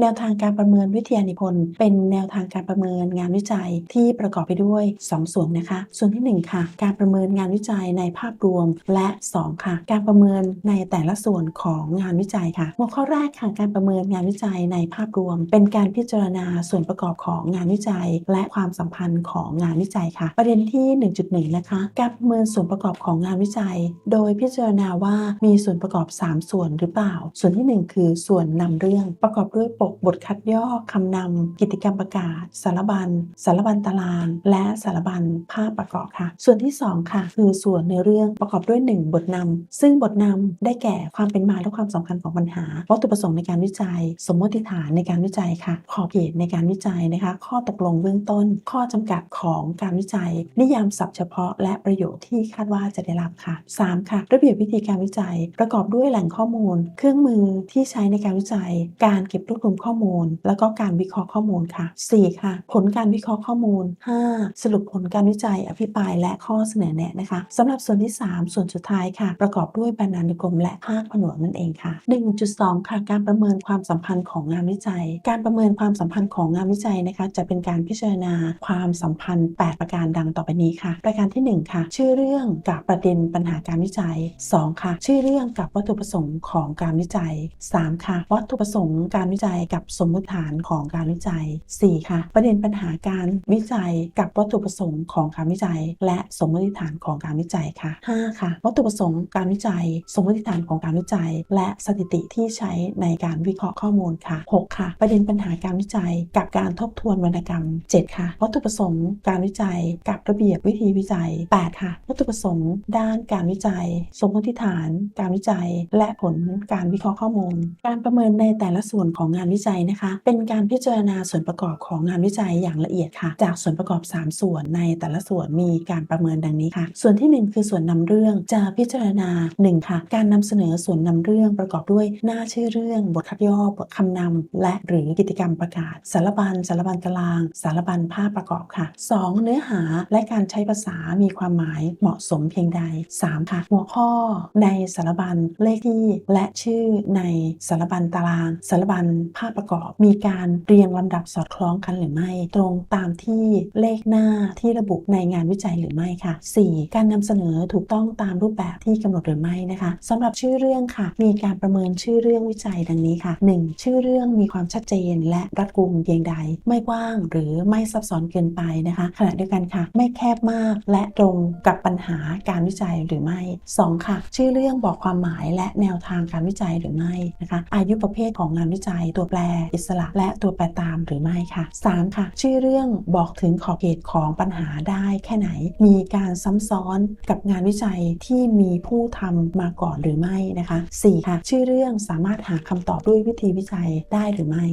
แนวทางการประเมินวิทยานิพนธ์ เป็นแนวทางการประเมินงานวิจัยที่ประกอบไปด้วย 2 ส่วนนะคะ ส่วนที่ 1 ค่ะ การประเมินงานวิจัยในภาพรวม และ 2 ค่ะ การประเมินในแต่ละส่วนของงานวิจัยค่ะหัวข้อแรกค่ะการประเมินงานวิจัยในภาพรวม เป็นการพิจารณาส่วนประกอบของงานวิจัย และความสัมพันธ์ของงานวิจัยค่ะ ประเด็นที่ 1.1 นะคะ การประเมินส่วนประกอบของงานวิจัย โดยพิจารณาว่ามีส่วนประกอบ 3 ส่วนหรือเปล่า ส่วนที่ 1 คือส่วนนำเรื่องประกอบด้วยปกบทคัดย่อคำนำกิจกรรมประกาศ สารบัญ สารบัญตาราง และสารบัญภาพประกอบค่ะ ส่วนที่ 2 ค่ะ คือส่วนในอเรื่องประกอบด้วย 1 บทนำซึ่งบทนำได้แก่ความเป็นมาและความสำคัญของปัญหาวัตถุประสงค์ในการวิจัย สมมติฐานในการวิจัยค่ะ ขอบเขตในการวิจัยนะคะ ข้อตกลงเบื้องต้น ข้อจำกัดของการวิจัย นิยามศัพท์เฉพาะ และประโยชน์ที่คาดว่าจะได้รับค่ะ 3. ค่ะ ระเบียบวิธีการวิจัย ประกอบด้วยแหล่งข้อมูล เครื่องมือที่ใช้ในการวิจัย การเก็บรวบรวมข้อมูล แล้วก็การวิเคราะห์ข้อมูลค่ะ 4. ค่ะ ผลการวิเคราะห์ข้อมูล 5. สรุปผลการวิจัยอภิปรายและข้อเสนอแนะนะคะสำหรับส่วนที่ 3 ส่วนสุดท้ายค่ะ ประกอบด้วยบรรณานุกรมและภาคผนวกนั่นเองค่ะ 1.2 ค่ะการประเมินความสัมพันธ์ของงานวิจัย การประเมินความสัมพันธ์ของงานวิจัยนะคะ จะเป็นการพิจารณาความสัมพันธ์ 8 ประการดังต่อไปนี้ค่ะ ประการทีหนึ่1 ค่ะ ชื่อเรื่องกับประเด็นปัญหาการวิจัย 2 ค่ะ ชื่อเรื่องกับวัตถุประสงค์ของการวิจัย 3 ค่ะ วัตถุประสงค์การวิจัยกับสมมติฐานของการวิจัย 4 ค่ะ ประเด็นปัญหาการวิจัยกับวัตถุประสงค์ของการวิจัย และสมมติฐานของการวิจัยค่ะ 5 ค่ะ วัตถุประสงค์การวิจัย สมมติฐานของการวิจัย และสถิติที่ใช้ในการวิเคราะห์ข้อมูลค่ะ 6 ค่ะ ประเด็นปัญหาการวิจัย กับการทบทวนวรรณกรรม 7 ค่ะ วัตถุประสงค์การวิจัย กับระเบียบวิธีวิจัย 8 ค่ะ วัตถุประสงค์ด้านการวิจัย สมมติฐาน การวิจัย และผลการวิเคราะห์ข้อมูล การประเมินในแต่ละส่วนของงานวิจัยนะคะ เป็นการพิจารณาส่วนประกอบของงานวิจัยอย่างละเอียดค่ะ จากส่วนประกอบ 3 ส่วนในแต่ละส่วนมีการประเมินดังนี้ค่ะ ส่วนที่ 1 คือส่วนนำเรื่องจะพิจารณา 1 ค่ะ การนำเสนอส่วนนำเรื่องประกอบด้วยหน้าชื่อเรื่อง บทคัดย่อบทคำนำและหรือกิจกรรมประกาศ สารบัญสารบัญตาราง สารบัญภาพประกอบค่ะ 2 เนื้อหาและการใช้ภาษามีความหมายเหมาะสมเพียงใด 3 ค่ะ หัวข้อในสารบัญเลขที่ และชื่อในสารบัญตาราง สารบัญภาพประกอบ มีการเรียงลำดับสอดคล้องกันหรือไม่ ตรงตามที่เลขหน้าที่ระบุในงานวิจัยหรือไม่ค่ะ 4. การนำเสนอถูกต้องตามรูปแบบที่กำหนดหรือไม่นะคะสำหรับชื่อเรื่องค่ะ มีการประเมินชื่อเรื่องวิจัยดังนี้ค่ะ 1. ชื่อเรื่องมีความชัดเจนและรัดกุมเพียงใด ไม่กว้างหรือไม่ซับซ้อนเกินไปนะคะขณะเดียวกันค่ะ ไม่แคบมากและตรงกับปัญหาการวิจัยหรือไม่ 2. ค่ะ ชื่อเรื่องบอกความหมายและแนวทางการวิจัยหรือไม่นะคะ อายุประเภทของงานวิจัยตัวแปรอิสระและตัวแปรตามหรือไม่ค่ะ 3. ค่ะ ชื่อเรื่องบอกถึงขอบเขตของปัญหาได้แค่ไหน มีการซ้ำซ้อนกับงานวิจัยที่มีผู้ทำมาก่อนหรือไม่นะคะ 4. ค่ะ ชื่อเรื่องสามารถหาคำตอบด้วยวิธีวิจัยได้หรือไม่